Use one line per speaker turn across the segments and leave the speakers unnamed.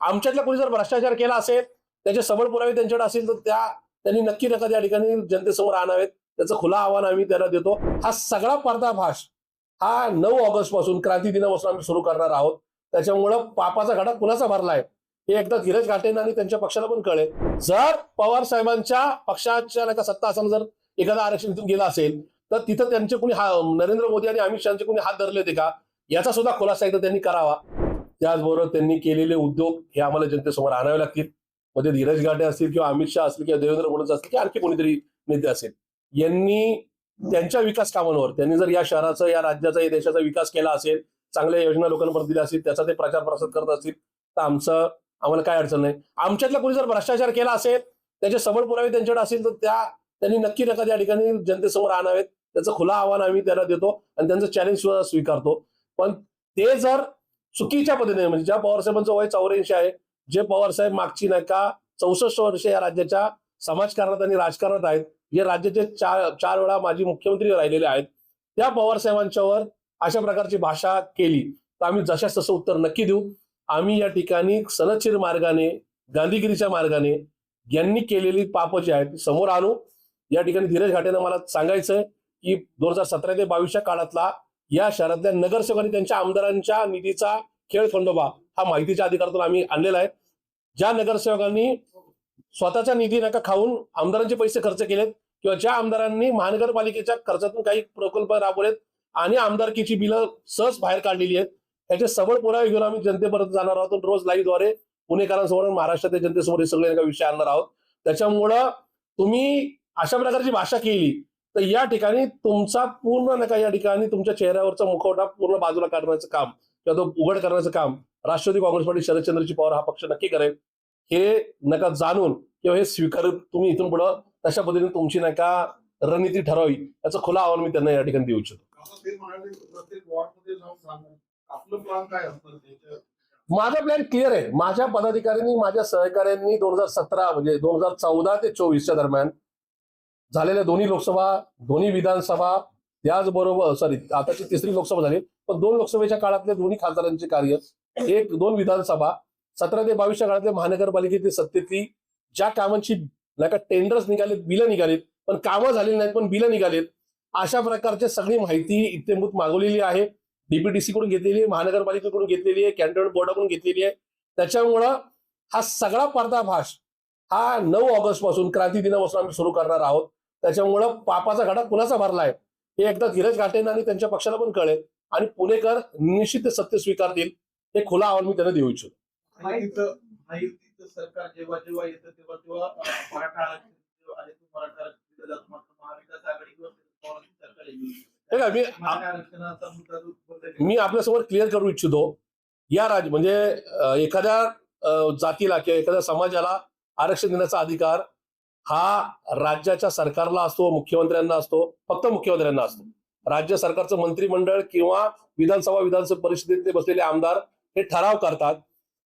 आमच्यातला कोणी जर भ्रष्टाचार केला असेल त्याचे सबळ पुरावे त्यांच्याकडे असेल तर त्या त्यांनी नक्की नका त्या ठिकाणी जनतेसमोर आणावेत. त्याचं खुला आव्हान आम्ही त्याला देतो. हा सगळा पर्दाफाश हा नऊ ऑगस्टपासून क्रांती दिनापासून आम्ही सुरू करणार आहोत. त्याच्यामुळं पापाचा घडा कुणाचा भरलाय? हे एकदा धीरज घाटेन आणि त्यांच्या पक्षाला पण कळेल. जर पवार साहेबांच्या पक्षाच्या नाही का सत्ता असताना जर एखादा आरक्षण तिथून गेला असेल तर तिथं त्यांचे कुणी हा नरेंद्र मोदी आणि अमित शहाचे कुणी हात धरले होते का? याचा सुद्धा खुलासा एकदा त्यांनी करावा. त्याचबरोबर त्यांनी केलेले उद्योग हे आम्हाला जनतेसमोर आणावे लागतील. मध्ये धीरज घाटे असतील किंवा अमित शहा असतील किंवा देवेंद्र फडणवीस असतील किंवा आणखी कोणीतरी नेते असेल. यांनी त्यांच्या विकास कामांवर त्यांनी जर या शहराचा या राज्याचा या देशाचा विकास केला असेल चांगल्या योजना लोकांपर्यंत दिल्या असतील त्याचा ते प्रचार प्रसार करत असतील तर आमचं आम्हाला काय अडचण नाही. आमच्यातला कोणी जर भ्रष्टाचार केला असेल त्याचे सबळ पुरावे त्यांच्याकडे असेल तर त्या त्यांनी नक्की नका त्या ठिकाणी जनतेसमोर आणावेत. त्याचं खुला आव्हान आम्ही त्याला देतो आणि त्यांचं चॅलेंज सुद्धा स्वीकारतो. पण ते जर चुकीच्या पद्धतीने म्हणजे ज्या पवारसाहेबांचं वय चौऱ्याऐंशी आहे जे पवारसाहेब मागची नाही का चौसष्ट वर्ष या राज्याच्या समाजकारणात आणि राजकारणात आहेत हे राज्याचे चार चार वेळा माजी मुख्यमंत्री राहिलेले आहेत त्या पवारसाहेबांच्यावर अशा प्रकारची भाषा केली. तर आम्ही जशाच तसं उत्तर नक्की देऊ. आम्ही या ठिकाणी सनदशीर मार्गाने गांधीगिरीच्या मार्गाने यांनी केलेली पाप जी आहेत समोर आणू. या ठिकाणी धीरज घाटेनं मला सांगायचं की दोन हजार सतरा ते बावीसच्या काळातला या शहरातल्या नगरसेवकांनी त्यांच्या आमदारांच्या निधीचा खेळ खंडोबा हा माहितीच्या अधिकारातून आम्ही आणलेला आहे. ज्या नगरसेवकांनी स्वतःचा निधी नका खाऊन आमदारांचे पैसे खर्च केलेत किंवा ज्या आमदारांनी महानगरपालिकेच्या खर्चातून काही प्रकल्प राबवलेत आणि आमदारकीची बिलं सहज बाहेर काढलेली आहेत त्याचे सबळ पुरावे घेऊन आम्ही जनतेपर्यंत जाणार आहोत. रोज लाईव्हद्वारे पुणेकरांसमोर महाराष्ट्रातील जनतेसमोर हे सगळे एका विषय आणणार आहोत. त्याच्यामुळं तुम्ही अशा प्रकारची भाषा केली तर या ठिकाणी तुमचा पूर्ण नका या ठिकाणी तुमच्या चेहऱ्यावरचा मुखवटा पूर्ण बाजूला काढण्याचं काम. किंवा तो उघड करण्याचं काम राष्ट्रवादी काँग्रेस पार्टी शरदचंद्रजी पवार हा पक्ष नक्की करेल हे नका जाणून किंवा हे स्वीकार तुम्ही इथून पुढं तशा पद्धतीने तुमची नका रणनीती ठरावी याचं खुला आव्हान मी त्यांना या ठिकाणी देऊ इच्छितो. माझा प्लॅन क्लिअर आहे. माझ्या पदाधिकाऱ्यांनी माझ्या सहकाऱ्यांनी दोन हजार सतरा म्हणजे दोन हजार चौदा ते चोवीसच्या दरम्यान झालेल्या दोन्ही लोकसभा दोन्ही विधानसभा त्याचबरोबर सॉरी आताची तिसरी लोकसभा झाली. पण दोन लोकसभेच्या काळातले दोन्ही खासदारांचे कार्य एक दोन विधानसभा सतरा ते बावीसच्या काळातले महानगरपालिकेतील सत्तेतली ज्या कामांची नाही का टेंडर्स निघालेत बिलं निघालेत पण कामं झालेली नाहीत पण बिलं निघालेत अशा प्रकारची सगळी माहिती इत्यंभूत मागवलेली आहे. डीपीटीसी कडून घेतलेली आहे महानगरपालिकेकडून घेतलेली आहे कॅन्टोन्मेंट बोर्डाकडून घेतलेली आहे. त्याच्यामुळं हा सगळा पर्दाभाष हा नऊ ऑगस्टपासून क्रांती दिनापासून आम्ही सुरू करणार आहोत. त्याच्यामुळं पापाचा घडा कुणाचा भरलाय हे एकदा धीरज घाटेन आणि त्यांच्या पक्षाला पण कळेल. आणि पुणेकर निश्चित ते सत्य स्वीकारतील हे खुला आव्हान मी त्यांना देऊ इच्छितो.
सरकार जेव्हा जेव्हा येतं तेव्हा तेव्हा मराठा आरक्षण.
हे मी- आपल्यासमोर क्लिअर करू इच्छितो या राज म्हणजे एखाद्या जातीला किंवा एखाद्या समाजाला आरक्षण देण्याचा अधिकार हा राज्याच्या सरकारला असतो मुख्यमंत्र्यांना असतो फक्त मुख्यमंत्र्यांना असतो. राज्य सरकारचं मंत्रिमंडळ किंवा विधानसभा विधानसभा परिषदेतले बसलेले आमदार हे ठराव करतात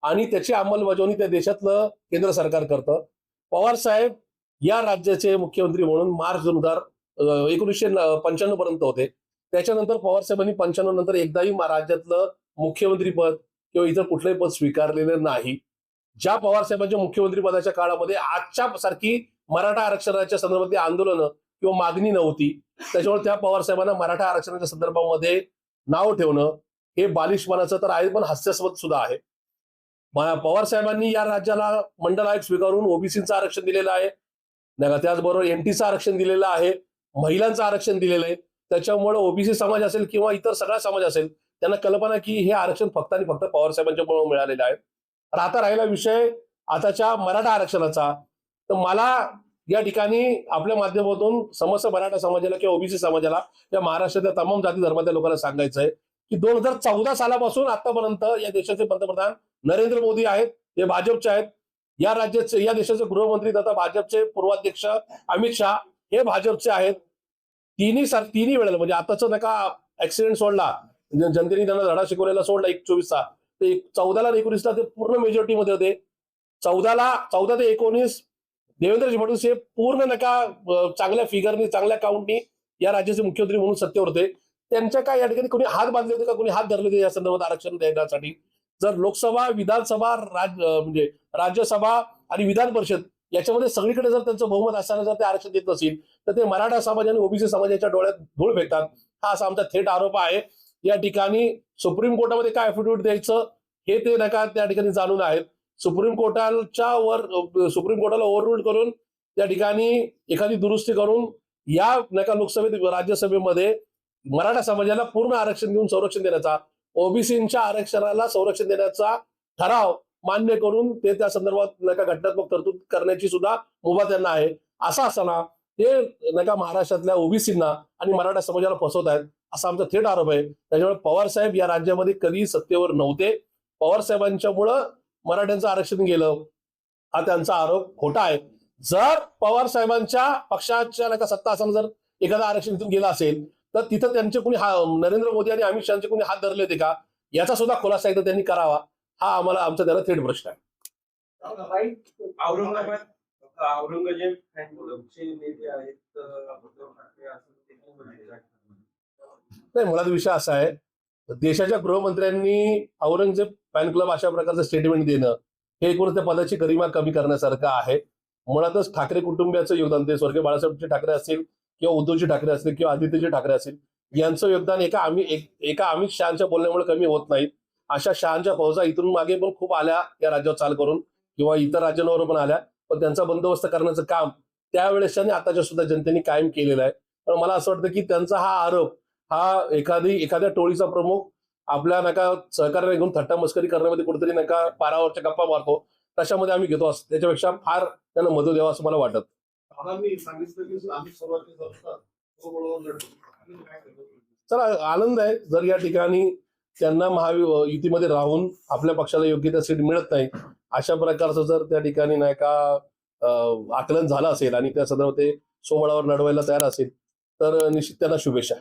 आणि त्याची अंमलबजावणी त्या देशातलं केंद्र सरकार करतं. पवार साहेब या राज्याचे मुख्यमंत्री म्हणून मार्च दोन हजार एकोणीसशे पंच्याण्णव पर्यंत होते. त्याच्यानंतर पवार साहेबांनी पंच्याण्णव नंतर एकदाही राज्यातलं मुख्यमंत्री पद किंवा इतर कुठलंही पद स्वीकारलेलं नाही. ज्या पवार साहेबांच्या मुख्यमंत्री पदाच्या काळामध्ये आजच्या सारखी मराठा आरक्षणाच्या संदर्भातली आंदोलनं किंवा मागणी नव्हती. त्याच्यामुळे त्या पवार साहेबांना मराठा आरक्षणाच्या संदर्भामध्ये नाव ठेवणं हे बालिशपणाचं तर आहे पण हास्यास्पद सुद्धा आहे. पवार साहेबांनी या राज्याला मंडल आयोग स्वीकारून ओबीसीचं आरक्षण दिलेलं आहे. नाही का त्याचबरोबर एमटीचं आरक्षण दिलेलं आहे. महिलांचं आरक्षण दिलेलं आहे. त्याच्यामुळे ओबीसी समाज असेल किंवा इतर सगळा समाज असेल त्यांना कल्पना की हे आरक्षण फक्त आणि फक्त पवार साहेबांच्या मिळालेलं आहे. तर आता राहिला विषय आताच्या मराठा आरक्षणाचा. तर मला या ठिकाणी आपल्या माध्यमातून समस्त मराठा समाजाला किंवा ओबीसी समाजाला या महाराष्ट्रातल्या तमाम जाती धर्माच्या लोकांना सांगायचं आहे की दोन हजार चौदा सालापासून आतापर्यंत या देशाचे पंतप्रधान नरेंद्र मोदी आहेत हे भाजपचे आहेत. या राज्याचे या देशाचे गृहमंत्री तथा भाजपचे पूर्वाध्यक्ष अमित शहा हे भाजपचे आहेत. तिन्ही सर तिन्ही वेळेला म्हणजे आताच नका ऍक्सिडेंट सोडला म्हणजे जनतेने त्यांना धडा शिकवलेला सोडला एक चोवीसचा. ते चौदाला एकोणीसला ते पूर्ण मेजॉरिटीमध्ये होते. चौदाला चौदा ते एकोणीस देवेंद्रजी फडणवीस हे पूर्ण नका चांगल्या फिगरनी चांगल्या काउंटनी या राज्याचे मुख्यमंत्री म्हणून सत्तेवर होते. त्यांच्या काय या ठिकाणी कोणी हात बांधले होते का? कोणी हात धरले होते या संदर्भात आरक्षण देण्यासाठी? जर लोकसभा विधानसभा राज म्हणजे राज्यसभा आणि विधान परिषद याच्यामध्ये सगळीकडे जर त्यांचं बहुमत असताना जर ते आरक्षण देत नसेल तर ते मराठा समाज आणि ओबीसी समाजाच्या डोळ्यात धूळ फेकतात. हा असा आमचा थेट आरोप आहे. या ठिकाणी सुप्रीम कोर्टामध्ये काय अफिडेव्हिट द्यायचं हे ते नका त्या ठिकाणी जाणून आहेत. सुप्रीम कोर्टाच्या वर सुप्रीम कोर्टाला ओव्हररूल करून त्या ठिकाणी एखादी दुरुस्ती करून या नका लोकसभेत राज्यसभेमध्ये मराठा समाजाला पूर्ण आरक्षण देऊन संरक्षण देण्याचा ओबीसीच्या आरक्षणाला संरक्षण देण्याचा ठराव मान्य करून ते त्या संदर्भात नका घटनात्मक तरतूद करण्याची सुद्धा मुभा त्यांना आहे. असा असताना ते नका महाराष्ट्रातल्या ओबीसींना आणि मराठा समाजाला फसवत आहेत असा आमचा थेट आरोप आहे. त्याच्यामुळे पवार साहेब या राज्यामध्ये कधी सत्तेवर नव्हते. पवार साहेबांच्यामुळं मराठ्यांचं आरक्षण गेलं. हा त्यांचा आरोप खोटा आहे. जर पवार साहेबांच्या पक्षाच्या नका सत्ता असताना जर एखादा आरक्षण इथून गेला असेल तर तिथं त्यांचे कोणी हा नरेंद्र मोदी आणि अमित शहाचे कोणी हात धरले होते का? याचा सुद्धा खुलासा एकदा त्यांनी करावा. हा आम्हाला आमचा त्याला थेट प्रश्न आहे.
औरंगाबाद औरंगजेब नेते आहेत.
नाही मुळात विषय असा आहे देशाच्या गृहमंत्र्यांनी औरंगजेब फॅन क्लब अशा प्रकारचं स्टेटमेंट देणं हे एकूणच त्या पदाची गरिमा कमी करण्यासारखं आहे. मुळातच ठाकरे कुटुंबियाचं योगदान ते स्वर्गीय बाळासाहेबजी ठाकरे असतील किंवा उद्धवजी ठाकरे असतील किंवा आदित्यजी ठाकरे असतील यांचं योगदान एका आम्ही एक- एका अमित शहाच्या बोलण्यामुळे कमी होत नाहीत अशा शहाच्या फौजा इथून मागे पण खूप आल्या या राज्यावर चाल करून किंवा इतर राज्यांवर पण आल्या. पण त्यांचा बंदोबस्त करण्याचं काम त्यावेळेस आणि आताच्या सुद्धा जनतेने कायम केलेलं आहे. पण मला असं वाटतं की त्यांचा हा आरोप हा एखादी एखाद्या टोळीचा प्रमुख आपल्या नका सहकार्य घेऊन थट्टा मस्करी करण्यामध्ये कुठेतरी नका पारावरच्या गप्पा मारतो. तशामध्ये आम्ही घेतो असं. त्याच्यापेक्षा फार त्यांना मदत द्यावा असं मला वाटत? चला आनंद आहे. जर या ठिकाणी त्यांना महावि युतीमध्ये राहून आपल्या पक्षाला योग्य त्या सीट मिळत नाही अशा प्रकारचं जर त्या ठिकाणी नाही का आकलन झालं असेल आणि त्या संदर्भात ते सोबळावर लढवायला तयार असेल तर निश्चित त्यांना शुभेच्छा.